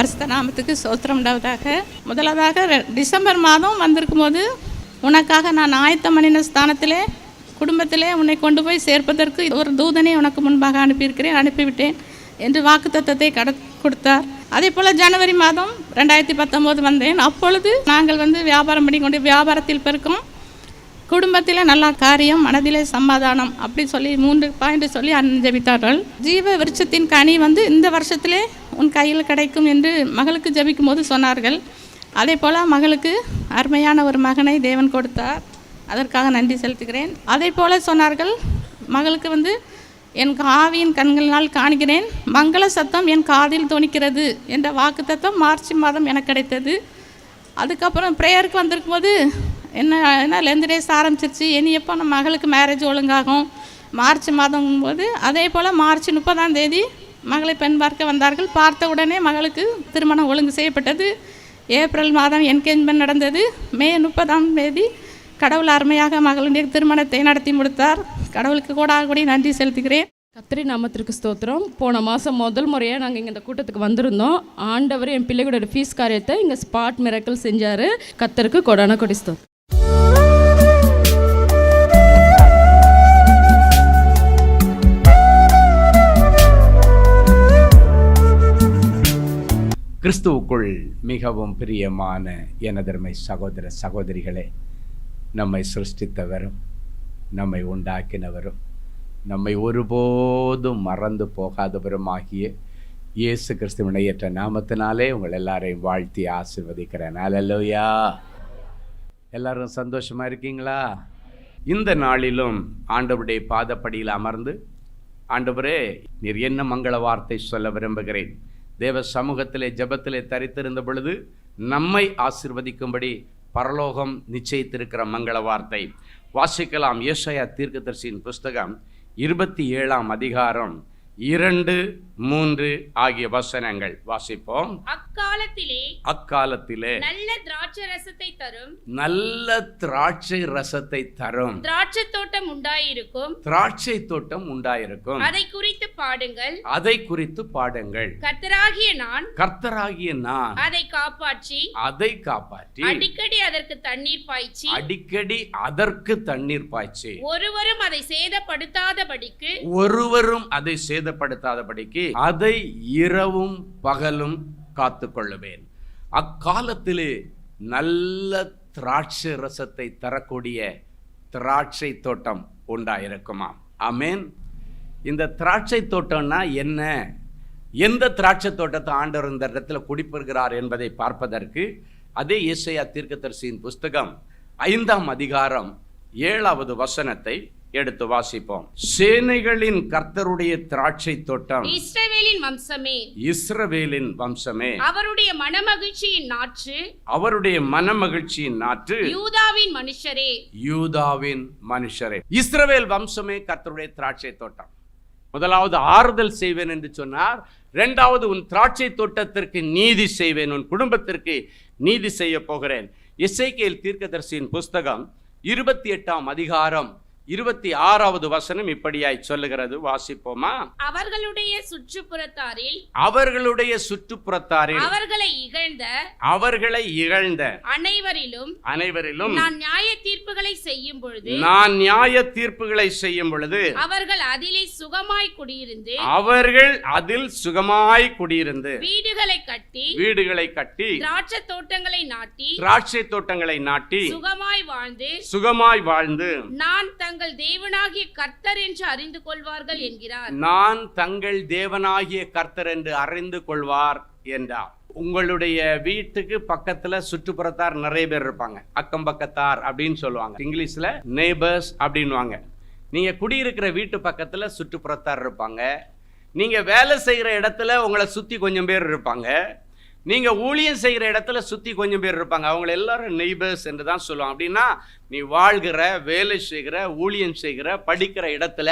பரிசுத்த நாமத்துக்கு சோத்திரம் உண்டாவதாக. முதலாவதாக டிசம்பர் மாதம் வந்திருக்கும் போது உனக்காக நான் ஆயத்த பண்ணின ஸ்தானத்திலே குடும்பத்திலே உன்னை கொண்டு போய் சேர்ப்பதற்கு ஒரு தூதனை உனக்கு முன்பாக அனுப்பியிருக்கிறேன் அனுப்பிவிட்டேன் என்று வாக்குத்தத்தத்தை கட கொடுத்தார். அதே போல் ஜனவரி மாதம் ரெண்டாயிரத்தி பத்தொம்போது வந்தேன். அப்பொழுது நாங்கள் வந்து வியாபாரம் பண்ணி கொண்டு வியாபாரத்தில் பெருக்கோம் குடும்பத்தில் நல்ல காரியம் மனதிலே சமாதானம் அப்படி சொல்லி மூன்று பாயிண்ட் சொல்லி ஜெபித்தார்கள் ஜீவ விருட்சத்தின் கனி வந்து இந்த வருஷத்திலே உன் கையில் கிடைக்கும் என்று மகளுக்கு ஜபிக்கும் போது சொன்னார்கள். அதே போல் மகளுக்கு அருமையான ஒரு மகனை தேவன் கொடுத்தார். அதற்காக நன்றி செலுத்துகிறேன். அதே போல் சொன்னார்கள் மகளுக்கு வந்து என் காவியின் கண்களினால் காண்கிறேன். மங்கள சத்தம் என் காதில் துணிக்கிறது என்ற வாக்குத்தத்தம் மார்ச் மாதம் எனக்கு கிடைத்தது. அதுக்கப்புறம் ப்ரேயருக்கு வந்திருக்கும் போது என்ன என்ன லெந்து டேஸ் ஆரம்பிச்சிருச்சு. இனி எப்போ நம்ம மகளுக்கு மேரேஜ் ஒழுங்காகும்? மார்ச் மாதம் போது அதே போல் மார்ச் முப்பதாம் தேதி மகளை பெண் பார்க்க வந்தார்கள். பார்த்த உடனே மகளுக்கு திருமணம் ஒழுங்கு செய்யப்பட்டது. ஏப்ரல் மாதம் என்கேஜ்மெண்ட் நடந்தது. மே முப்பதாம் தேதி கடவுள் அருமையாக மகளுடைய திருமணத்தை நடத்தி முடித்தார். கடவுளுக்கு கூட நன்றி செலுத்துகிறேன். கத்திரி நாமத்திற்கு ஸ்தோத்திரம். போன மாதம் முதல் முறையாக நாங்கள் இங்கே இந்த கூட்டத்துக்கு வந்திருந்தோம். ஆண்டவர் என் பிள்ளைகளோட ஃபீஸ் காரியத்தை இங்கே ஸ்பாட் மிரக்கல் செஞ்சார். கத்தருக்கு கொடான கொடி ஸ்தோத்திரம். கிறிஸ்துவுக்குள் மிகவும் பிரியமான எனதருமை சகோதர சகோதரிகளே நம்மை சிருஷ்டித்தவரும் நம்மை உண்டாக்கினவரும் நம்மை ஒருபோதும் மறந்து போகாதவரும் ஆகிய இயேசு கிறிஸ்துவனையற்ற நாமத்தினாலே உங்கள் எல்லாரையும் வாழ்த்தி ஆசிர்வதிக்கிறேன். அல்லேலூயா எல்லாரும் சந்தோஷமாக இருக்கீங்களா? இந்த நாளிலும் ஆண்டவருடைய பாதப்படியில் அமர்ந்து ஆண்டவரே நீர் என்ன மங்கள வார்த்தை சொல்ல விரும்புகிறேன்? தேவ சமூகத்திலே ஜபத்திலே தரித்திருந்த பொழுது நம்மை ஆசிர்வதிக்கும்படி பரலோகம் நிச்சயித்திருக்கிற மங்கள வார்த்தை. வாசிக்கலாம் ஏசையா தீர்க்கதரிசியின் புஸ்தகம் இருபத்தி ஏழாம் அதிகாரம் இரண்டு மூன்று ஆகிய வசனங்கள். வாசிப்போம். அக்காலத்திலே அக்காலத்திலே நல்ல திராட்சை ரசத்தை தரும். நல்ல திராட்சை ரசத்தை தரும். திராட்சை தோட்டம் உண்டாயிருக்கும். திராட்சை தோட்டம் உண்டாயிருக்கும். அதை குறித்து பாடுங்கள். அதை குறித்து பாடுங்கள். கர்த்தராகிய நான் கர்த்தராகிய நான் அதை காப்பாற்றி அதை காப்பாற்றி அடிக்கடி அதற்கு தண்ணீர் பாய்ச்சி அடிக்கடி அதற்கு தண்ணீர் பாய்ச்சி ஒருவரும் அதை சேதப்படுத்தாதபடிக்கு ஒருவரும் அதை சேதப்படுத்தாதபடிக்கு அதை இரவும் பகலும் காத்து கொள்ளுவேன் அக்காலத்திலே நல்ல திராட்சை ரசத்தை தரக்கூடிய திராட்சை தோட்டம் உண்டாயிருக்குமாம் ஆமேன். இந்த திராட்சை தோட்டம்னா என்ன? எந்த திராட்சை தோட்டத்தை ஆண்டவர் இந்த இடத்துல குடிப்பெறுகிறார் என்பதை பார்ப்பதற்கு அதே இசையா தீர்க்கதரிசியின் புஸ்தகம் ஐந்தாம் அதிகாரம் ஏழாவது வசனத்தை எடுத்து வாசிப்போம். சேனைகளின் கர்த்தருடைய திராட்சை தோட்டம். இஸ்ரவேலின் வம்சமே. இஸ்ரவேலின் வம்சமே. அவருடைய மனமகிழ்ச்சியின் நாற்று. அவருடைய மனமகிழ்ச்சியின் நாற்று. யூதாவின் மனுஷரே. யூதாவின் மனுஷரே. இஸ்ரவேல் வம்சமே கர்த்தருடைய திராட்சை தோட்டம். முதலாவது ஆறுதல் செய்வேன் என்று சொன்னார். இரண்டாவது உன் திராட்சை தோட்டத்திற்கு நீதி செய்வேன். உன் குடும்பத்திற்கு நீதி செய்ய போகிறேன். இசைக்கேல் தீர்க்கதரிசியின் புஸ்தகம் இருபத்தி எட்டாம் அதிகாரம் இருபத்தி ஆறாவது வசனம் இப்படியாய் சொல்லுகிறது. வாசிப்போமா? அவர்களுடைய சுற்றுப்புறத்தாரில் அவர்களுடைய சுற்றுப்புறத்தாரில் அவர்களை இகழ்ந்த அவர்களை இகழ்ந்த அனைவரிலும் அனைவரிலும் நான் நியாய தீர்ப்புகளை செய்யும் பொழுது நான் நியாய தீர்ப்புகளை செய்யும் பொழுது அவர்கள் அதிலே சுகமாய் குடியிருந்து அவர்கள் அதில் சுகமாய் குடியிருந்து வீடுகளை கட்டி வீடுகளை கட்டி திராட்சை தோட்டங்களை நாட்டி திராட்சை தோட்டங்களை நாட்டி சுகமாய் வாழ்ந்து சுகமாய் வாழ்ந்து நான் தங்கள் தேவனாகிய கர்த்தர் என்று அறிந்து கொள்வார்கள் என்கிறார். நான் தங்கள் தேவனாகிய கர்த்தர் என்று அறிந்து கொள்வார் என்றார். உங்களுடைய வீட்டுக்கு பக்கத்துல சுற்றுப்புறத்தார் நிறைய பேர் இருப்பாங்க. அக்கம் பக்கத்தார் அப்படின்னு சொல்லுவாங்க. இங்கிலீஷ்ல நெய்பர்ஸ் அப்படின்வாங்க நீங்க குடியிருக்கிற வீட்டு பக்கத்துல சுற்றுப்புறத்தார் இருப்பாங்க. நீங்க வேலை செய்கிற இடத்துல உங்களை சுத்தி கொஞ்சம் பேர் இருப்பாங்க. நீங்கள் ஊழியம் செய்கிற இடத்துல சுற்றி கொஞ்சம் பேர் இருப்பாங்க. அவங்கள எல்லாரும் நெய்பர்ஸ் என்று தான் சொல்லுவாங்க. அப்படின்னா நீ வாழ்கிற வேலை செய்கிற ஊழியம் செய்கிற படிக்கிற இடத்துல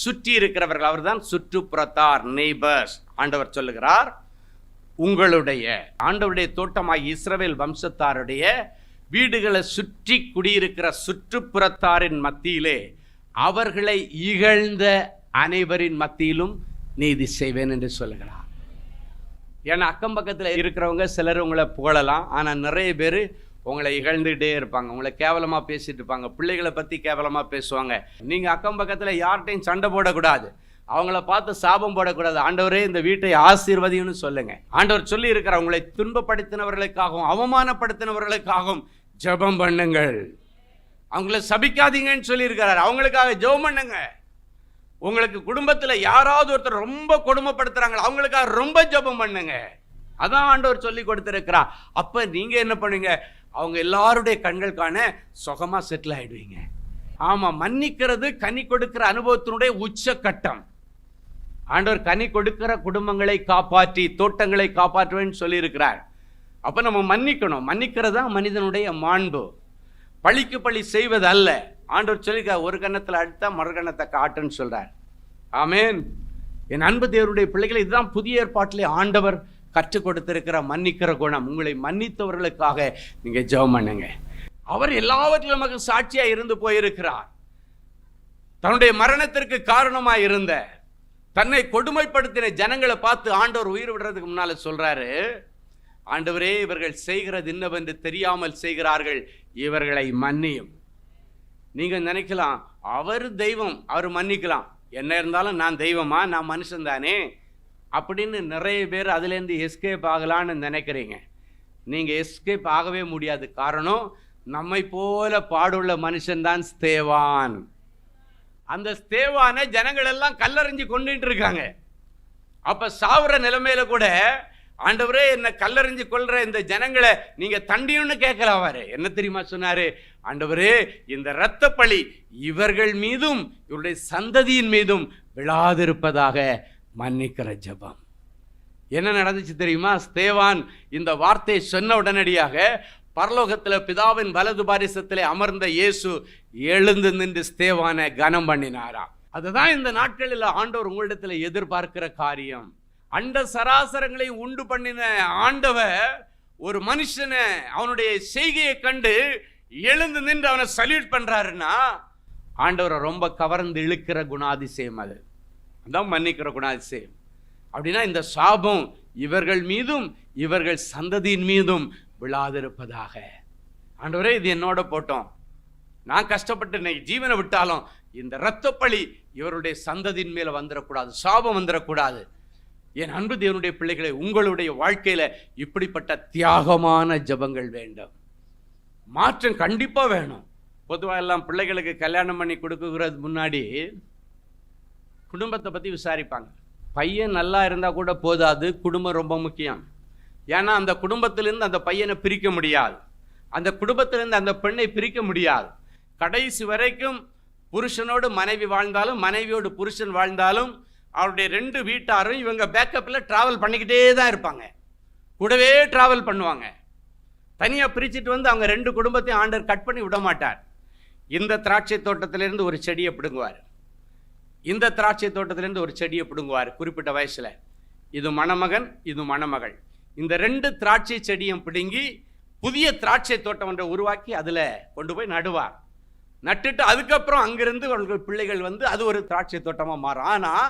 சுற்றி இருக்கிறவர்கள் அவர்தான் சுற்றுப்புறத்தார் நெய்பர்ஸ் ஆண்டவர் சொல்லுகிறார் உங்களுடைய ஆண்டவருடைய தோட்டமாக இஸ்ரவேல் வம்சத்தாருடைய வீடுகளை சுற்றி குடியிருக்கிற சுற்றுப்புறத்தாரின் மத்தியிலே அவர்களை இகழ்ந்த அனைவரின் மத்தியிலும் நீதி செய்வேன் என்று சொல்லுகிறார். ஏன்னா அக்கம் பக்கத்தில் இருக்கிறவங்க சிலர் உங்களை புகழலாம். ஆனால் நிறைய பேர் உங்களை இகழ்ந்துகிட்டே இருப்பாங்க. உங்களை கேவலமாக பேசிட்டு இருப்பாங்க. பிள்ளைகளை பற்றி கேவலமாக பேசுவாங்க. நீங்கள் அக்கம் பக்கத்தில் யார்கிட்டையும் சண்டை போடக்கூடாது. அவங்கள பார்த்து சாபம் போடக்கூடாது. ஆண்டவரே இந்த வீட்டை ஆசீர்வதின்னு சொல்லுங்க. ஆண்டவர் சொல்லி இருக்கிற அவங்களை துன்பப்படுத்தினவர்களுக்காகவும் அவமானப்படுத்தினவர்களுக்காகவும் ஜெபம் பண்ணுங்கள். அவங்கள சபிக்காதீங்கன்னு சொல்லியிருக்கிறார் அவங்களுக்காக ஜெபம் பண்ணுங்கள் உங்களுக்கு குடும்பத்தில் யாராவது ஒருத்தர் ரொம்ப கொடுமைப்படுத்துறாங்களோ அவங்களுக்காக ரொம்ப ஜெபம் பண்ணுங்க. அதான் ஆண்டவர் சொல்லி கொடுத்துருக்கிறா அப்போ நீங்கள் என்ன பண்ணுங்க அவங்க எல்லாருடைய கண்கள் காண சுகமா செட்டில் ஆகிடுவீங்க ஆமாம் மன்னிக்கிறது கனி கொடுக்கிற அனுபவத்தினுடைய உச்சக்கட்டம். ஆண்டவர் கனி கொடுக்கிற குடும்பங்களை காப்பாற்றி தோட்டங்களை காப்பாற்றுவேன்னு சொல்லியிருக்கிறார். அப்போ நம்ம மன்னிக்கணும். மன்னிக்கிறது தான் மனிதனுடைய மாண்பு. பழிக்கு பழி செய்வது அல்ல ஆண்டவர் சொல்லிக்க ஒரு கன்னத்தில் அடித்தா மறு கன்னத்தை காட்டுன்னு சொல்கிறார் ஆமேன். என் அன்பு தேவருடைய பிள்ளைகளை இதுதான் புதிய ஏற்பாட்டிலே ஆண்டவர் கற்றுக் கொடுத்திருக்கிற மன்னிக்கிற குணம். உங்களை மன்னித்தவர்களுக்காக நீங்கள் ஜெபம் பண்ணுங்க. அவர் எல்லாவற்றிலும் நமக்கு சாட்சியாக இருந்து போயிருக்கிறார். தன்னுடைய மரணத்திற்கு காரணமாக இருந்த தன்னை கொடுமைப்படுத்தின ஜனங்களை பார்த்து ஆண்டவர் உயிர் விடுறதுக்கு முன்னால் சொல்கிறாரு ஆண்டவரே இவர்கள் செய்கிறது இன்னவென்று தெரியாமல் செய்கிறார்கள் இவர்களை மன்னியும். நீங்க நினைக்கலாம் அவர் தெய்வம் அவர் மன்னிக்கலாம். என்ன இருந்தாலும் நான் தெய்வமா நான் மனுஷன் தானே. அப்படின்னு நிறைய பேர் அதுலேருந்து எஸ்கேப் ஆகலான்னு நினைக்கிறீங்க. நீங்கள் எஸ்கேப் ஆகவே முடியாது. காரணம் நம்மை போல பாடுள்ள மனுஷன்தான் ஸ்தேவான். அந்த ஸ்தேவானை ஜனங்கள் எல்லாம் கல்லறிஞ்சு கொண்டுட்டு இருக்காங்க. அப்போ சாவுற நிலைமையில கூட ஆண்டவரே என்னை கல்லறிஞ்சு கொள்ற இந்த ஜனங்களை நீங்க தண்டியும்னு கேட்கல அவரு. என்ன தெரியுமா சொன்னாரு? ஆண்டவரே இந்த இரத்த பழி இவர்கள் மீதும் இவருடைய சந்ததியின் மீதும் விழாதிருப்பதாக மன்னிக்கிற ஜபம். என்ன நடந்துச்சு தெரியுமா? ஸ்தேவான் இந்த வார்த்தையை சொன்ன உடனடியாக பரலோகத்தில் பிதாவின் வலது பாரிசத்தில் அமர்ந்த இயேசு எழுந்து நின்று ஸ்தேவானை கனம் பண்ணினாரா அதுதான் இந்த நாட்களில் ஆண்டவர் உங்களிடத்தில் எதிர்பார்க்கிற காரியம். அண்ட சராசரங்களை உண்டு பண்ணின ஆண்டவர் ஒரு மனுஷனை அவனுடைய செய்கையை கண்டு எழுந்து நின்று அவனை சல்யூட் பண்ணுறாருன்னா ஆண்டவரை ரொம்ப கவர்ந்து இழுக்கிற குணாதிசயம் அது. அதான் மன்னிக்கிற குணாதிசயம். அப்படின்னா இந்த சாபம் இவர்கள் மீதும் இவர்கள் சந்ததியின் மீதும் விழாதிருப்பதாக. ஆண்டவரே இது என்னோட போட்டோம். நான் கஷ்டப்பட்டு இன்னைக்கு ஜீவனை விட்டாலும் இந்த இரத்தப்பழி இவருடைய சந்ததியின் மேலே வந்துடக்கூடாது சாபம் வந்துடக்கூடாது என் அன்பு தேவனுடைய பிள்ளைகளை உங்களுடைய வாழ்க்கையில் இப்படிப்பட்ட தியாகமான ஜெபங்கள் வேண்டும். மாற்றம் கண்டிப்பாக வேணும். பொதுவாக எல்லாம் பிள்ளைகளுக்கு கல்யாணம் பண்ணி கொடுக்குறது முன்னாடி குடும்பத்தை பற்றி விசாரிப்பாங்க. பையன் நல்லா இருந்தால் கூட போதாது குடும்பம் ரொம்ப முக்கியம். ஏன்னா அந்த குடும்பத்திலேருந்து அந்த பையனை பிரிக்க முடியாது. அந்த குடும்பத்திலேருந்து அந்த பெண்ணை பிரிக்க முடியாது. கடைசி வரைக்கும் புருஷனோடு மனைவி வாழ்ந்தாலும் மனைவியோடு புருஷன் வாழ்ந்தாலும் அவருடைய ரெண்டு வீட்டாரும் இவங்க பேக்கப்பில் ட்ராவல் பண்ணிக்கிட்டே தான் இருப்பாங்க. கூடவே ட்ராவல் பண்ணுவாங்க. தனியாக பிரிச்சுட்டு வந்து அவங்க ரெண்டு குடும்பத்தையும் ஆண்டர் கட் பண்ணி விட மாட்டார். இந்த திராட்சை தோட்டத்திலேருந்து ஒரு செடியை பிடுங்குவார். இந்த திராட்சை தோட்டத்திலேருந்து ஒரு செடியை பிடுங்குவார் குறிப்பிட்ட வயசில். இது மணமகன் இது மணமகள். இந்த ரெண்டு திராட்சை செடியும் பிடுங்கி புதிய திராட்சை தோட்டம் ஒன்றை உருவாக்கி அதில் கொண்டு போய் நடுவார். நட்டுட்டு அதுக்கப்புறம் அங்கிருந்து அவர்கள் பிள்ளைகள் வந்து அது ஒரு திராட்சை தோட்டமாக மாறும். ஆனால்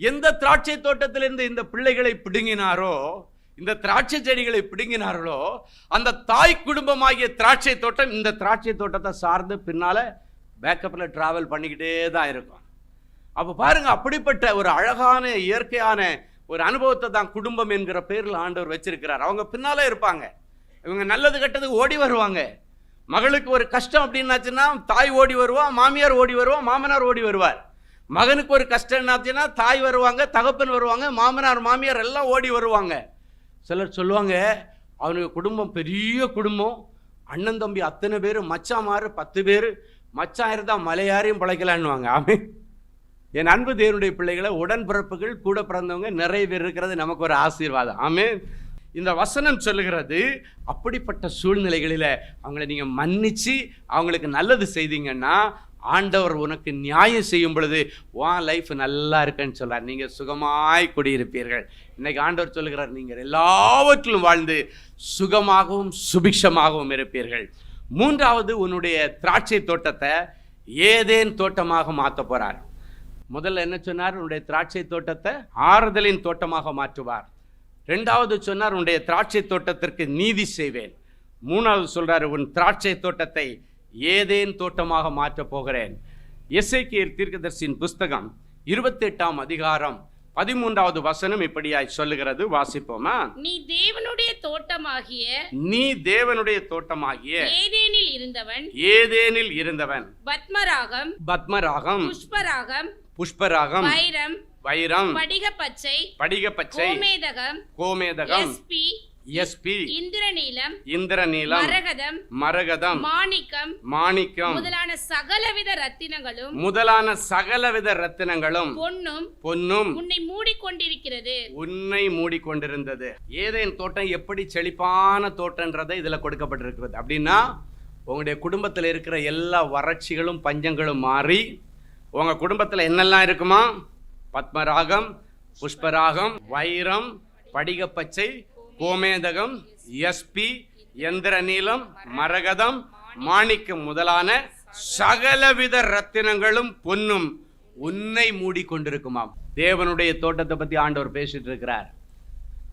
எந்த திராட்சை தோட்டத்திலிருந்து இந்த பிள்ளைகளை பிடுங்கினாரோ இந்த திராட்சை செடிகளை பிடுங்கினார்களோ அந்த தாய் குடும்பமாகிய திராட்சை தோட்டம் இந்த திராட்சை தோட்டத்தை சார்ந்து பின்னால் பேக்கப்பில் ட்ராவல் பண்ணிக்கிட்டே தான் இருக்கும். அப்போ பாருங்க அப்படிப்பட்ட ஒரு அழகான இயற்கையான ஒரு அனுபவத்தை தான் குடும்பம் என்கிற பேரில் ஆண்டவர் வச்சிருக்கிறார். அவங்க பின்னாலே இருப்பாங்க. இவங்க நல்லது கெட்டது ஓடி வருவாங்க. மகளுக்கு ஒரு கஷ்டம் அப்படின்னாச்சுன்னா தாய் ஓடி வருவா மாமியார் ஓடி வருவா மாமனார் ஓடி வருவார். மகனுக்கு ஒரு கஷ்டம் என்னாச்சுன்னா தாய் வருவாங்க தகப்பன் வருவாங்க மாமனார் மாமியார் எல்லாம் ஓடி வருவாங்க. சிலர் சொல்லுவாங்க அவனுக்கு குடும்பம் பெரிய குடும்பம். அண்ணன் தம்பி அத்தனை பேர் மச்சாமாரு பத்து பேர். மச்சான் இருந்தால் மலையாரையும் பிழைக்கலான்னுவாங்க. ஆமே என் அன்பு தேவனுடைய பிள்ளைகளை உடன்பிறப்புகள் கூட பிறந்தவங்க நிறைய பேர் இருக்கிறது நமக்கு ஒரு ஆசீர்வாதம். ஆமே இந்த வசனம் சொல்லுகிறது அப்படிப்பட்ட சூழ்நிலைகளில் அவங்கள நீங்கள் மன்னிச்சு அவங்களுக்கு நல்லது செய்தீங்கன்னா ஆண்டவர் உனக்கு நியாயம் செய்யும் பொழுது உன் லைஃப் நல்லா இருக்குன்னு சொல்கிறார் நீங்கள் சுகமாய் குடியிருப்பீர்கள். இன்றைக்கி ஆண்டவர் சொல்லுகிறார் நீங்கள் எல்லாவற்றிலும் வாழ்ந்து சுகமாகவும் சுபிக்ஷமாகவும் இருப்பீர்கள். மூன்றாவது உன்னுடைய திராட்சை தோட்டத்தை ஏதேன் தோட்டமாக மாற்ற போகிறார் முதல்ல என்ன சொன்னார்? உன்னுடைய திராட்சை தோட்டத்தை ஆறுதலின் தோட்டமாக மாற்றுவார். ரெண்டாவது சொன்னார் உன்னுடைய திராட்சை தோட்டத்திற்கு நீதி செய்வேன். மூணாவது சொல்கிறார் உன் திராட்சை தோட்டத்தை ஏதேன் தோட்டமாக மாற்றப் போகிறேன். எஸ்ஐகேல் தீர்க்கதர்சியின் புஸ்தகம் இருபத்தெட்டாம் அதிகாரம் பதிமூன்றாவது வசனம் இப்படியாய் சொல்லுகிறது. வாசிப்போமா? நீ தேவனுடைய தோட்டமாகிய நீ தேவனுடைய தோட்டமாகிய ஏதேனில் இருந்தவன் ஏதேனில் இருந்தவன். பத்மராகம் பத்மராகம் புஷ்பராகம் புஷ்பராகம் வைரம் வைரம் படிக பச்சை படிக பச்சை கோமேதகம் கோமேதகம் எஸ்பி எஸ்பி இந்திரநீலம் இந்திரநீலம் மரகதம் மரகதம் மாணிக்கம் மாணிக்கம் முதலான சகலவித ரத்தினங்களும் முதலான சகலவித ரத்தினங்களும் பொன்னும் பொன்னும் உன்னை மூடிக்கொண்டிருக்கிறது. உன்னை மூடிக்கொண்டிருந்தது. ஏதேன் தோட்டம் எப்படி செழிப்பான தோட்டன்றதை இதுல கொடுக்கப்பட்டிருக்கிறது. அப்படின்னா உங்களுடைய குடும்பத்தில் இருக்கிற எல்லா வறட்சிகளும் பஞ்சங்களும் மாறி உங்க குடும்பத்தில் என்னெல்லாம் இருக்குமா? பத்மராகம் புஷ்பராகம் வைரம் படிகப்பச்சை கோமேதகம் எஸ்பி எந்திரநீலம் மரகதம் மாணிக்கம் முதலான சகலவித ரத்தினங்களும் பொன்னும் உன்னை மூடிக்கொண்டிருக்குமாம். தேவனுடைய தோட்டத்தை பற்றி ஆண்டவர் பேசிட்டு இருக்கிறார்.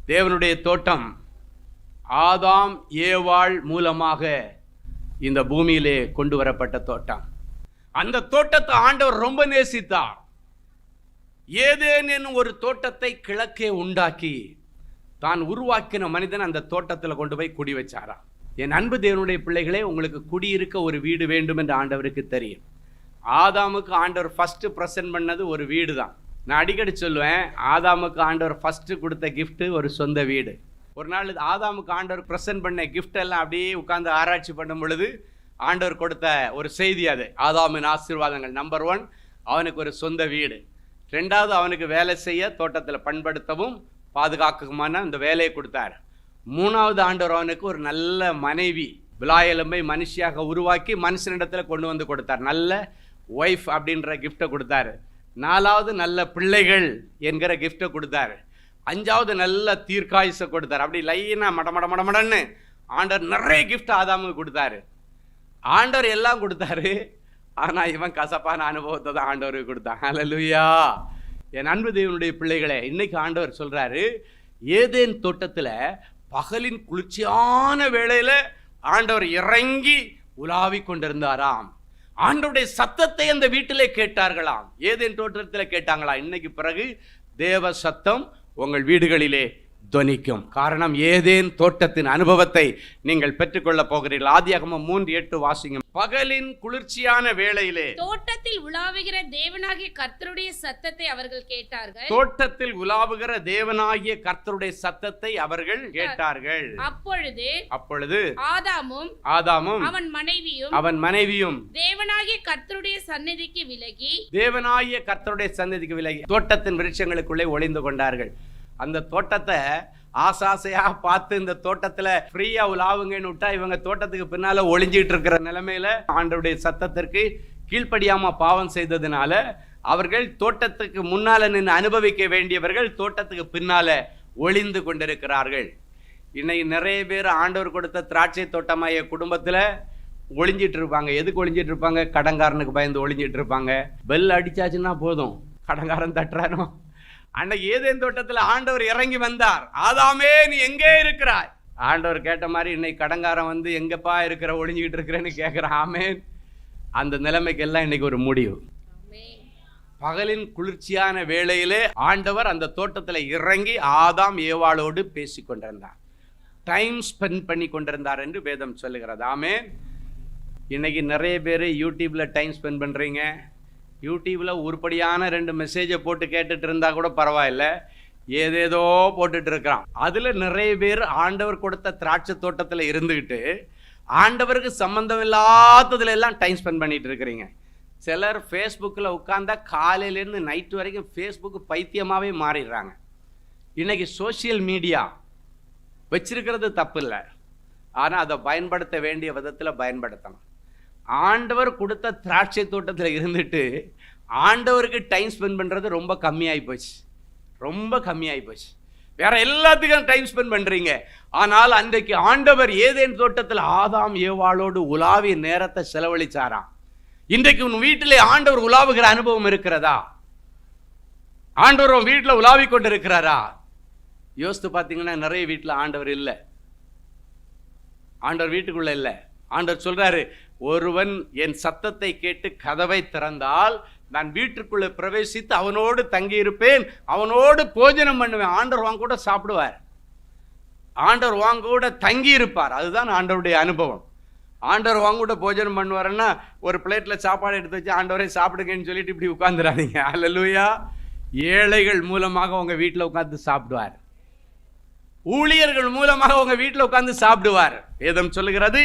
தேவனுடைய தோட்டம் ஆதாம் ஏவாள் மூலமாக இந்த பூமியிலே கொண்டு வரப்பட்ட தோட்டம். அந்த தோட்டத்தை ஆண்டவர் ரொம்ப நேசித்தார். ஏதேனும் ஒரு தோட்டத்தை கிழக்கே உண்டாக்கி தான் உருவாக்கின மனிதன் அந்த தோட்டத்தில் கொண்டு போய் குடி வச்சாரா? என் அன்பு தேவனுடைய பிள்ளைகளே உங்களுக்கு குடியிருக்க ஒரு வீடு வேண்டும் என்று ஆண்டவருக்கு தெரியும். ஆதாமுக்கு ஆண்டவர் ஃபஸ்ட்டு ப்ரெசென்ட் பண்ணது ஒரு வீடு தான் நான் அடிக்கடி சொல்லுவேன் ஆதாமுக்கு ஆண்டவர் ஃபஸ்ட்டு கொடுத்த கிஃப்ட்டு ஒரு சொந்த வீடு. ஒரு நாள் ஆதாமுக்கு ஆண்டவர் ப்ரெசென்ட் பண்ண கிஃப்ட் எல்லாம் அப்படியே உட்காந்து ஆராய்ச்சி பண்ணும் பொழுது ஆண்டவர் கொடுத்த ஒரு செய்தி அது. ஆதாமின் ஆசீர்வாதங்கள் நம்பர் ஒன் அவனுக்கு ஒரு சொந்த வீடு. ரெண்டாவது அவனுக்கு வேலை செய்ய தோட்டத்தில் பண்படுத்தவும் பாதுகாக்குமான அந்த வேலையை கொடுத்தார். மூணாவது ஆண்டவர் அவனுக்கு ஒரு நல்ல மனைவி விலாயெலும்பை மனுஷியாக உருவாக்கி மனுஷனிடத்தில் கொண்டு வந்து கொடுத்தார். நல்ல ஒய்ஃப் அப்படின்ற கிஃப்டை கொடுத்தாரு. நாலாவது நல்ல பிள்ளைகள் என்கிற கிஃப்டை கொடுத்தாரு. அஞ்சாவது நல்ல தீர்க்காயுசை கொடுத்தார். அப்படி லைனா மட மட மடன்னு ஆண்டவர் நிறைய கிஃப்ட் ஆதாமுக்கு கொடுத்தாரு. ஆண்டவர் எல்லாம் கொடுத்தாரு. ஆனால் இவன் கசப்பான அனுபவத்தை தான் ஆண்டவருக்கு கொடுத்தான். ஹalleluya என் அன்பு தேவனுடைய பிள்ளைகளை இன்னைக்கு ஆண்டவர் சொல்கிறாரு ஏதேன் தோட்டத்தில் பகலின் குளிர்ச்சியான வேளையில் ஆண்டவர் இறங்கி உலாவி கொண்டிருந்தாராம். ஆண்டவருடைய சத்தத்தை அந்த வீட்டிலே கேட்டார்களாம். ஏதேன் தோட்டத்தில் கேட்டாங்களா? இன்னைக்கு பிறகு தேவ சத்தம் உங்கள் வீடுகளிலே துவனிக்கும். காரணம் ஏதேன் தோட்டத்தின் அனுபவத்தை நீங்கள் பெற்றுக்கொள்ளப் போகிறீர்கள். ஆதியாகமம் மூன்று எட்டு வாசிங்க. பகலின் குளிர்ச்சியான வேளையிலே தோட்டத்தில் உலாவுகிற தேவனாகிய கர்த்தருடைய சத்தத்தை அவர்கள் கேட்டார்கள். தோட்டத்தில் உலாவுகிற தேவனாகிய கர்த்தருடைய சத்தத்தை அவர்கள் கேட்டார்கள். அப்பொழுது அப்பொழுது ஆதாமும் ஆதாமும் அவன் மனைவியும் அவன் மனைவியும் தேவனாகிய கர்த்தருடைய சந்நிதிக்கு விலகி தேவனாகிய கர்த்தருடைய சந்ததிக்கு விலகி தோட்டத்தின் விருட்சங்களுக்குள்ளே ஒளிந்து கொண்டார்கள். அந்த தோட்டத்தை ஆசாசையாக பார்த்து இந்த தோட்டத்தில் ஃப்ரீயாக உலாவுங்கன்னு விட்டா இவங்க தோட்டத்துக்கு பின்னால் ஒளிஞ்சிட்டு இருக்கிற நிலைமையில ஆண்டவருடைய சத்தத்திற்கு கீழ்ப்படியாமல் பாவம் செய்ததுனால அவர்கள் தோட்டத்துக்கு முன்னால் நின்று அனுபவிக்க வேண்டியவர்கள் தோட்டத்துக்கு பின்னால் ஒளிந்து கொண்டிருக்கிறார்கள். இன்னைக்கு நிறைய பேர் ஆண்டவர் கொடுத்த திராட்சை தோட்டமாய குடும்பத்தில் ஒளிஞ்சிட்டு இருப்பாங்க. எதுக்கு ஒளிஞ்சிட்டு இருப்பாங்க? கடங்காரனுக்கு பயந்து ஒளிஞ்சிட்டு இருப்பாங்க. பெல் அடிச்சாச்சுன்னா போதும். கடன்காரன் தட்டுறானோ? அன்னைக்கு ஏதேன் தோட்டத்தில் ஆண்டவர் இறங்கி வந்தார். ஆதாமே நீ எங்கே இருக்கிறாய்? ஆண்டவர் கேட்ட மாதிரி இன்னைக்கு கடங்காரன் வந்து எங்கப்பா இருக்கிற ஒளிஞ்சிக்கிட்டு இருக்கிறேன்னு கேட்குறான் ஆமேன். அந்த நிலைமைக்கெல்லாம் இன்னைக்கு ஒரு முடிவு. பகலின் குளிர்ச்சியான வேளையிலே ஆண்டவர் அந்த தோட்டத்தில் இறங்கி ஆதாம் ஏவாளோடு பேசி கொண்டிருந்தார். டைம் ஸ்பெண்ட் பண்ணி கொண்டிருந்தார் என்று வேதம் சொல்லுகிறது. ஆமே இன்னைக்கு நிறைய பேர் யூடியூப்பில் டைம் ஸ்பெண்ட் பண்ணுறீங்க யூடியூப்பில் உருப்படியான ரெண்டு மெசேஜை போட்டு கேட்டுட்டு இருந்தால் கூட பரவாயில்ல. ஏதேதோ போட்டுட்டு இருக்கிறான் அதில் நிறைய பேர் ஆண்டவர் கொடுத்த திராட்சை தோட்டத்தில் இருந்துக்கிட்டு ஆண்டவருக்கு சம்மந்தம் இல்லாததுல எல்லாம் டைம் ஸ்பெண்ட் பண்ணிட்டு இருக்கிறீங்க. சிலர் ஃபேஸ்புக்கில் உட்காந்தா காலையிலேருந்து நைட்டு வரைக்கும் ஃபேஸ்புக்கு பைத்தியமாகவே மாறிடுறாங்க. இன்றைக்கி சோஷியல் மீடியா வச்சிருக்கிறது தப்பு இல்லை. ஆனால் அதை பயன்படுத்த வேண்டிய விதத்தில் பயன்படுத்தணும். ஆண்டவர் கொடுத்த திராட்சை தோட்டத்தில் இருந்துட்டு ஆண்டவருக்கு டைம் ஸ்பெண்ட் பண்ணுறது ரொம்ப கம்மியாகி போச்சு. ரொம்ப கம்மியாகி போச்சு. வேற எல்லாத்துக்கும் டைம் ஸ்பெண்ட் பண்றீங்க. ஆனால் அன்றைக்கு ஆண்டவர் ஏதேன் தோட்டத்தில் ஆதாம் ஏவாளோடு உலாவிய நேரத்தை செலவழிச்சாராம். இன்றைக்கு உன் வீட்டிலே ஆண்டவர் உலாவுகிற அனுபவம் இருக்கிறதா? ஆண்டவர் உன் வீட்டில் உலாவி கொண்டு இருக்கிறாரா யோசித்து பார்த்தீங்கன்னா நிறைய வீட்டில் ஆண்டவர் இல்லை. ஆண்டவர் வீட்டுக்குள்ளே இல்லை. ஆண்டவர் சொல்றாரு ஒருவன் என் சத்தத்தை கேட்டு கதவை திறந்தால் நான் வீட்டுக்குள்ளே பிரவேசித்து அவனோடு தங்கியிருப்பேன் அவனோடு போஜனம் பண்ணுவேன். ஆண்டவர் வாங்க கூட சாப்பிடுவார். ஆண்டவர் வாங்க கூட தங்கியிருப்பார். அதுதான் ஆண்டவருடைய அனுபவம். ஆண்டவர் வாங்க கூட போஜனம் பண்ணுவாருன்னா ஒரு பிளேட்டில் சாப்பாடு எடுத்து வச்சு ஆண்டவரே சாப்பிடுங்கன்னு சொல்லிட்டு இப்படி உட்காந்துடாதீங்க அல்லலுயா ஏழைகள் மூலமாக உங்கள் வீட்டில் உட்காந்து சாப்பிடுவார். ஊழியர்கள் மூலமாக உங்கள் வீட்டில் உட்காந்து சாப்பிடுவார். வேதம் சொல்லுகிறது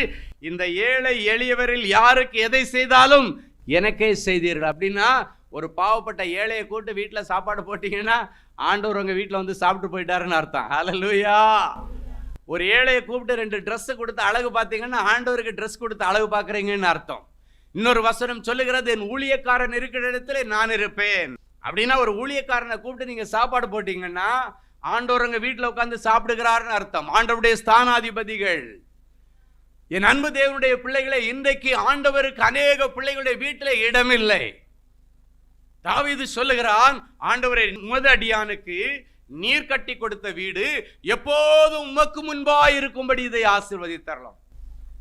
இந்த ஏழை எளியவரில் யாருக்கு எதை செய்தாலும் எனக்கே செய்தீர்கள். அப்படின்னா ஒரு பாவப்பட்ட ஏழையை கூட்டு வீட்டில் சாப்பாடு போட்டீங்கன்னா ஆண்டவர் உங்கள் வீட்டில் வந்து சாப்பிட்டு போயிட்டாருன்னு அர்த்தம். ஹலலூயா ஒரு ஏழையை கூப்பிட்டு ரெண்டு ட்ரெஸ்ஸு கொடுத்து அழகு பார்த்தீங்கன்னா ஆண்டவருக்கு ட்ரெஸ் கொடுத்து அழகு பார்க்குறீங்கன்னு அர்த்தம். இன்னொரு வசனம் சொல்லுகிறது என் ஊழியக்காரன் இருக்கிற இடத்துல நான் இருப்பேன். அப்படின்னா ஒரு ஊழியக்காரனை கூப்பிட்டு நீங்கள் சாப்பாடு போட்டிங்கன்னா ஆண்டவர் எங்கள் வீட்டில் உட்கார்ந்து சாப்பிடுகிறாருன்னு அர்த்தம். ஆண்டவருடைய ஸ்தானாதிபதிகள். என் அன்பு தேவனுடைய பிள்ளைகளை இன்றைக்கு ஆண்டவருக்கு அநேக பிள்ளைகளுடைய வீட்டில் இடமில்லை. தாவிது சொல்லுகிறான் ஆண்டவரை முதடியானுக்கு அடியானுக்கு நீர் கட்டி கொடுத்த வீடு எப்போதும் உமக்கு முன்பாக இருக்கும்படி இதை ஆசீர்வதித்தரலாம்.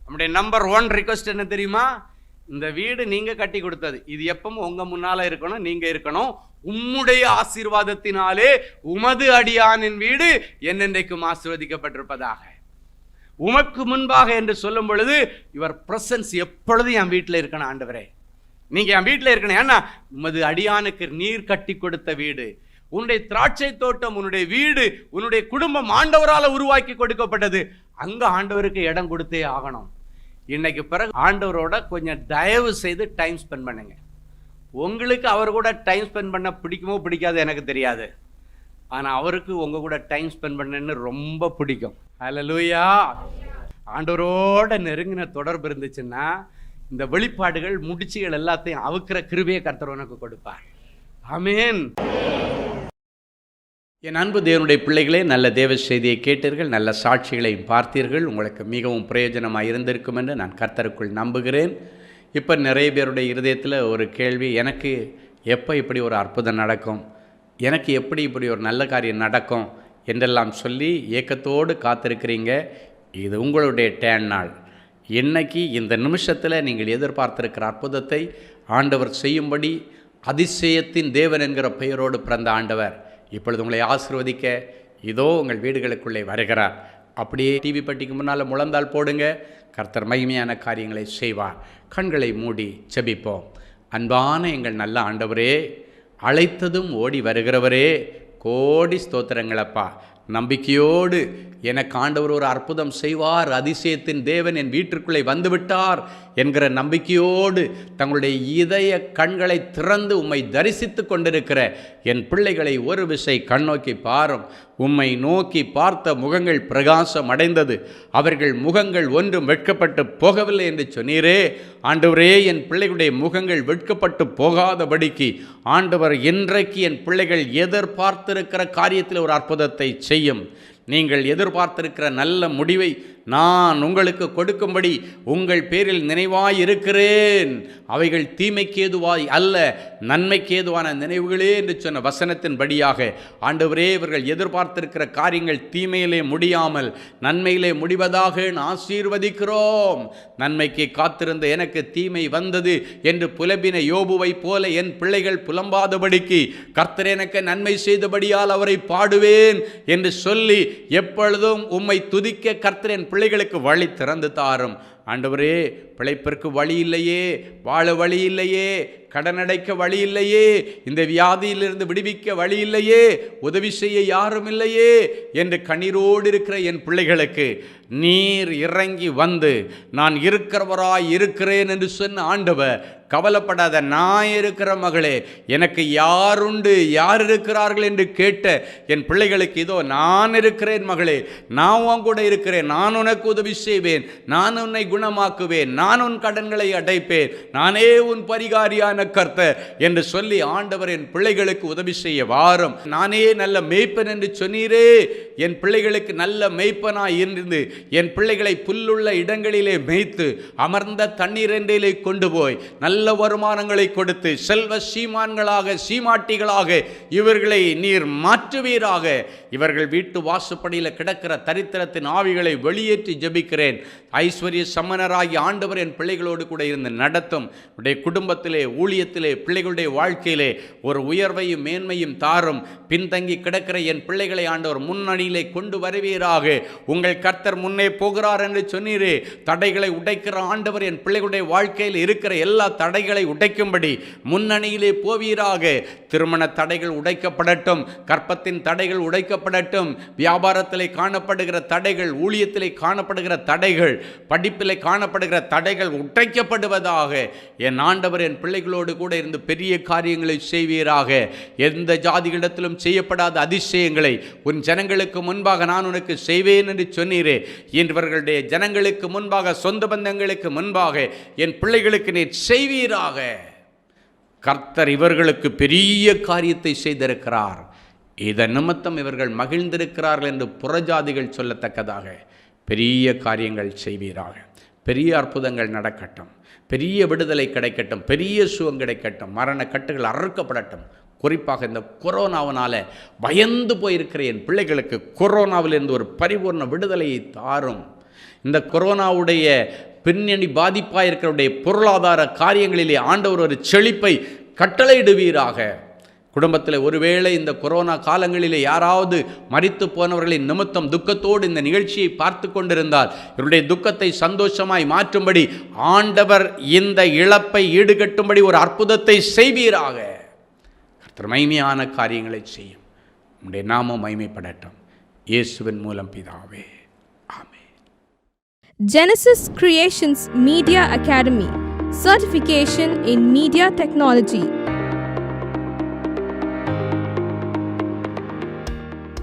நம்முடைய நம்பர் ஒன் ரிக்வஸ்ட் என்ன தெரியுமா? இந்த வீடு நீங்க கட்டி கொடுத்தது. இது எப்பவும் உங்க முன்னால இருக்கணும் நீங்க இருக்கணும். உம்முடைய ஆசீர்வாதத்தினாலே உமது அடியானின் வீடு என்னென்றைக்கும் ஆசீர்வதிக்கப்பட்டிருப்பதாக. உமக்கு முன்பாக என்று சொல்லும் பொழுது இவர் பிரசன்ஸ் எப்பொழுதும் என் வீட்டில் இருக்கணும் ஆண்டவரே? நீங்க என் வீட்டில் இருக்கணும் ஏன்னா உமது அடியானுக்கு நீர் கட்டி கொடுத்த வீடு. உன்னுடைய திராட்சை தோட்டம் உன்னுடைய வீடு உன்னுடைய குடும்பம் ஆண்டவரால் உருவாக்கி கொடுக்கப்பட்டது. அங்க ஆண்டவருக்கு இடம் கொடுத்தே ஆகணும். இன்னைக்கு பிறகு ஆண்டவரோட கொஞ்சம் தயவு செய்து டைம் ஸ்பெண்ட் பண்ணுங்க. உங்களுக்கு அவர் கூட டைம் ஸ்பெண்ட் பண்ண பிடிக்குமோ பிடிக்காது எனக்கு தெரியாது. ஆனால் அவருக்கு உங்க கூட டைம் ஸ்பெண்ட் பண்ணுன்னு ரொம்ப பிடிக்கும். ஹalleluya ஆண்டவரோட நெருங்கின தொடர்பு இருந்துச்சுன்னா இந்த வெளிப்பாடுகள் முடிச்சுகள் எல்லாத்தையும் அவுக்கிற கிருபையை கர்த்தர் உனக்கு கொடுப்பார். அமேன் என் அன்பு தேவனுடைய பிள்ளைகளே நல்ல தேவ செய்தியை கேட்டீர்கள் நல்ல சாட்சிகளையும் பார்த்தீர்கள். உங்களுக்கு மிகவும் பிரயோஜனமாக இருந்திருக்கும் என்று நான் கர்த்தருக்குள் நம்புகிறேன். இப்போ நிறைய பேருடைய இருதயத்தில் ஒரு கேள்வி எனக்கு எப்போ இப்படி ஒரு அற்புதம் நடக்கும்? எனக்கு எப்படி இப்படி ஒரு நல்ல காரியம் நடக்கும்? என்றெல்லாம் சொல்லி ஏக்கத்தோடு காத்திருக்கிறீங்க. இது உங்களுடைய டேன் நாள். இன்னைக்கு இந்த நிமிஷத்தில் நீங்கள் எதிர்பார்த்திருக்கிற அற்புதத்தை ஆண்டவர் செய்யும்படி அதிசயத்தின் தேவன் என்கிற பெயரோடு பிறந்த ஆண்டவர். இப்பொழுது உங்களை ஆசிர்வதிக்க இதோ உங்கள் வீடுகளுக்குள்ளே வருகிறார். அப்படியே டிவி பட்டிக்கு முன்னால் முழந்தால் போடுங்க. கர்த்தர் மகிமையான காரியங்களை செய்வார். கண்களை மூடி செபிப்போம் அன்பான எங்கள் நல்ல ஆண்டவரே அழைத்ததும் ஓடி வருகிறவரே கோடி ஸ்தோத்திரங்களப்பா நம்பிக்கையோடு எனக்கு ஆண்டவர் ஒரு அற்புதம் செய்வார் அதிசயத்தின் தேவன் என் வீட்டிற்குள்ளே வந்துவிட்டார் என்கிற நம்பிக்கையோடு தங்களுடைய இதய கண்களை திறந்து உம்மை தரிசித்து கொண்டிருக்கிற என் பிள்ளைகளை ஒரு விசை கண்ணோக்கி பாரும். உம்மை நோக்கி பார்த்த முகங்கள் பிரகாசம் அடைந்தது. அவர்கள் முகங்கள் ஒன்றும் வெட்கப்பட்டு போகவில்லை என்று சொன்னீரே. ஆண்டவரே என் பிள்ளைகளுடைய முகங்கள் வெட்கப்பட்டு போகாதபடிக்கு ஆண்டவர் இன்றைக்கு என் பிள்ளைகள் எதிர்பார்த்திருக்கிற காரியத்தில் ஒரு அற்புதத்தை செய்யும். நீங்கள் எதிர்பார்த்திருக்கிற நல்ல முடிவை நான் உங்களுக்கு கொடுக்கும்படி உங்கள் பேரில் நினைவாய் இருக்கிறேன் அவைகள் தீமைக்கு ஏதுவாய் அல்ல நன்மைக்கு ஏதுவான நினைவுகளே என்று சொன்ன வசனத்தின்படியாக ஆண்டவரே இவர்கள் எதிர்பார்த்திருக்கிற காரியங்கள் தீமையிலே முடியாமல் நன்மையிலே முடிவதாக ஆசீர்வதிக்கிறோம். நன்மைக்கு காத்திருந்த எனக்கு தீமை வந்தது என்று புலம்பின யோபுவை போல என் பிள்ளைகள் புலம்பாதபடிக்கு கர்த்தர் எனக்கு நன்மை செய்தபடியால் அவரை பாடுவேன் என்று சொல்லி எப்பொழுதும் உம்மை துதிக்க கர்த்தர் என் பிள்ளைகளுக்கு வழி திறந்து தாரும். ஆண்டவரே பிழைப்பிற்கு வழி இல்லையே வாழ வழி இல்லையே கடன் அடைக்க வழி இல்லையே இந்த வியாதியிலிருந்து விடுவிக்க வழி இல்லையே உதவி செய்ய யாரும் இல்லையே என்று கண்ணீரோடு இருக்கிற என் பிள்ளைகளுக்கு நீர் இறங்கி வந்து நான் இருக்கிறவராய் இருக்கிறேன் என்று சொன்ன ஆண்டவர் கவலைப்படாத நான் இருக்கிற மகளே எனக்கு யாருண்டு யார் இருக்கிறார்கள் என்று கேட்ட என் பிள்ளைகளுக்கு இதோ நான் இருக்கிறேன் மகளே நான் உன் கூட இருக்கிறேன் நான் உனக்கு உதவி செய்வேன் நான் உன்னை குணமாக்குவேன் நான் உன் கடன்களை அடைப்பேன் நானே உன் பரிகாரியான கர்த்தர் என்று சொல்லி ஆண்டவர் என் பிள்ளைகளுக்கு உதவி செய்ய வாரும். நானே நல்ல மெய்ப்பன் என்று சொன்னீரே. என் பிள்ளைகளுக்கு நல்ல மெய்ப்பனாய் இருந்து என் பிள்ளைகளை புல்லுள்ள இடங்களிலே மேய்த்து அமர்ந்த தண்ணீரண்டிலே கொண்டு போய் நல்ல வருமானங்களை கொடுத்து செல்வ சீமான்களாக சீமாட்டிகளாக இவர்களை நீர் மாற்றுவீராக. இவர்கள் வீட்டு வாசுப்படியில் கிடக்கிற தரித்திரத்தின் ஆவிகளை வெளியேற்றி ஜபிக்கிறேன். ஐஸ்வர்ய சம்மனராகி ஆண்டவர் என் பிள்ளைகளோடு கூட இருந்து நடத்தும். உடைய குடும்பத்திலே ஊழியத்திலே பிள்ளைகளுடைய வாழ்க்கையிலே ஒரு உயர்வையும் மேன்மையும் தாரும். பின்தங்கி கிடக்கிற என் பிள்ளைகளை ஆண்டவர் முன்னணியிலே கொண்டு வருவீராக. உங்கள் கர்த்தர் முன்னே போகிறார் என்று சொன்னீரே. தடைகளை உடைக்கிற ஆண்டவர் என் பிள்ளைகளுடைய வாழ்க்கையில் இருக்கிற எல்லா தடைகளை உடைக்கும்படி முன்னணியிலே போவீராக. திருமண தடைகள் உடைக்கப்படட்டும் கற்பத்தின் தடைகள் உடைக்கப்படட்டும் வியாபாரத்திலே காணப்படுகிற தடைகள் ஊழியத்திலே காணப்படுகிற தடைகள் படிப்பிலே காணப்படுகிற தடைகள் உடைக்கப்படுவதாக என் ஆண்டவர் என் பிள்ளைகளோடு கூட இருந்து பெரிய காரியங்களை செய்வீராக. எந்த ஜாதிகளிடத்திலும் செய்யப்படாத அதிசயங்களை உன் ஜனங்களுக்கு முன்பாக நான் உனக்கு செய்வேன் என்று சொன்னீரே. இவர்களுடைய ஜனங்களுக்கு முன்பாக சொந்த பந்தங்களுக்கு முன்பாக என் பிள்ளைகளுக்கு நீர் செய்வீராக. கர்த்தர் இவர்களுக்கு பெரிய காரியத்தை செய்திருக்கிறார். இதன் நிமித்தம் இவர்கள் மகிழ்ந்திருக்கிறார்கள் என்று புறஜாதிகள் சொல்லத்தக்கதாக. பெரிய காரியங்கள் செய்வீராக. பெரிய அற்புதங்கள் நடக்கட்டும். பெரிய விடுதலை கிடைக்கட்டும். பெரிய சுகம் கிடைக்கட்டும். மரண கட்டுகள் அறுக்கப்படட்டும். குறிப்பாக இந்த கொரோனாவினால் பயந்து போயிருக்கிற என் பிள்ளைகளுக்கு கொரோனாவிலிருந்து ஒரு பரிபூர்ண விடுதலையை தாரும். இந்த கொரோனாவுடைய பின்னணி பாதிப்பாக இருக்கிறவுடைய பொருளாதார காரியங்களிலே ஆண்டவர் ஒரு செழிப்பை கட்டளையிடுவீராக. குடும்பத்தில் ஒருவேளை இந்த கொரோனா காலங்களிலே யாராவது மறித்து போனவர்களின் நிமித்தம் துக்கத்தோடு இந்த நிகழ்ச்சியை பார்த்து கொண்டிருந்தால் இவருடைய துக்கத்தை சந்தோஷமாய் மாற்றும்படி ஆண்டவர் இந்த இழப்பை ஈடுகட்டும்படி ஒரு அற்புதத்தை செய்வீராக. கர்த்தர் மைமையான காரியங்களை செய்யும். உடைய நாமம் மைமைப்படட்டும் இயேசுவின் மூலம் பிதாவே. ஆமே Genesis Creations Media Academy. Certification in Media Technology.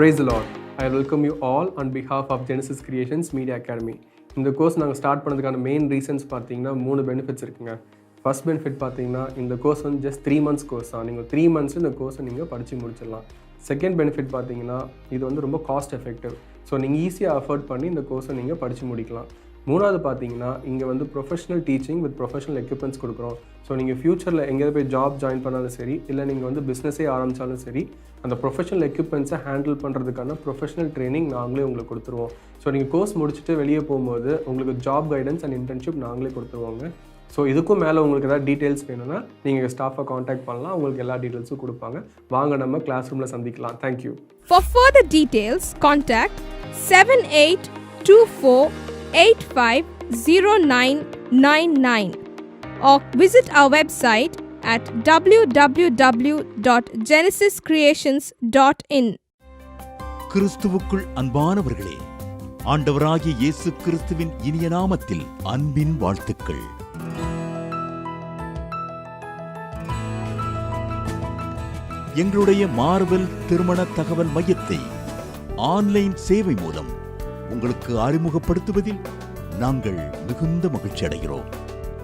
Praise the Lord. I welcome you all on behalf of Genesis Creations Media Academy. இந்த கோர்ஸ் நாங்கள் ஸ்டார்ட் பண்ணதுக்கான மெயின் ரீசன்ஸ் பார்த்தீங்கன்னா மூணு பெனிஃபிட்ஸ் இருக்குங்க. ஃபர்ஸ்ட் பெனிஃபிட் பார்த்தீங்கன்னா இந்த கோர்ஸ் வந்து ஜஸ்ட் த்ரீ மந்த்ஸ் கோர்ஸ் தான். நீங்கள் த்ரீ மந்த்ஸ் இந்த கோர்ஸை நீங்கள் படித்து முடிச்சிடலாம். செகண்ட் பெனிஃபிட் பார்த்தீங்கன்னா இது வந்து ரொம்ப காஸ்ட் எஃபெக்டிவ் ஸோ நீங்கள் ஈஸியாக அஃபோர்ட் பண்ணி இந்த கோர்ஸை நீங்கள் படித்து முடிக்கலாம். மூணாவது பார்த்தீங்கன்னா இங்கே வந்து professional teaching with professional equipments கொடுக்குறோம். ஸோ நீங்கள் ஃப்யூச்சரில் எங்கேயாவது போய் ஜாப் ஜாயின் பண்ணாலும் சரி இல்லை நீங்கள் வந்து பிஸ்னஸே ஆரம்பித்தாலும் சரி அந்த ப்ரொஃபஷனல் எக்யூப்மெண்ட்ஸை ஹேண்டில் பண்ணுறதுக்கான ப்ரொஃபஷனல் ட்ரைனிங் நாங்களே உங்களுக்கு கொடுத்துருவோம். ஸோ நீங்கள் கோர்ஸ் முடிச்சுட்டு வெளியே போகும்போது உங்களுக்கு ஜாப் கைடன்ஸ் அண்ட் இன்டர்ன்ஷிப் நாங்களே கொடுத்துருவோங்க. ஸோ இதுக்கும் மேலே உங்களுக்கு ஏதாவது டீட்டெயில்ஸ் வேணும்னா நீங்கள் ஸ்டாஃபை காண்டாக்ட் பண்ணலாம். உங்களுக்கு எல்லா டீட்டெயில்ஸும் கொடுப்பாங்க. வாங்க நம்ம கிளாஸ் ரூமில் சந்திக்கலாம். Thank you For further details, contact 7824850999 or visit our website at www.genesiscreations.in. கிறிஸ்துவுக்குள் அன்பானவர்களே ஆண்டவராகிய இயேசு கிறிஸ்துவின் இனிய நாமத்தில் அன்பின் வாழ்த்துக்கள் எங்களுடைய மார்வல் திருமண தகவல் மையத்தை ஆன்லைன் சேவை மூலம் உங்களுக்கு அறிமுகப்படுத்துவதில் நாங்கள் மிகுந்த மகிழ்ச்சி அடைகிறோம்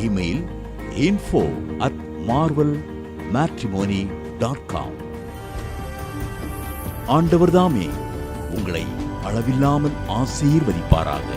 Email info at Marvel Matrimony dot com ஆண்டவர் தாமே உங்களை அளவில்லாமல் ஆசீர்வதிப்பாராக.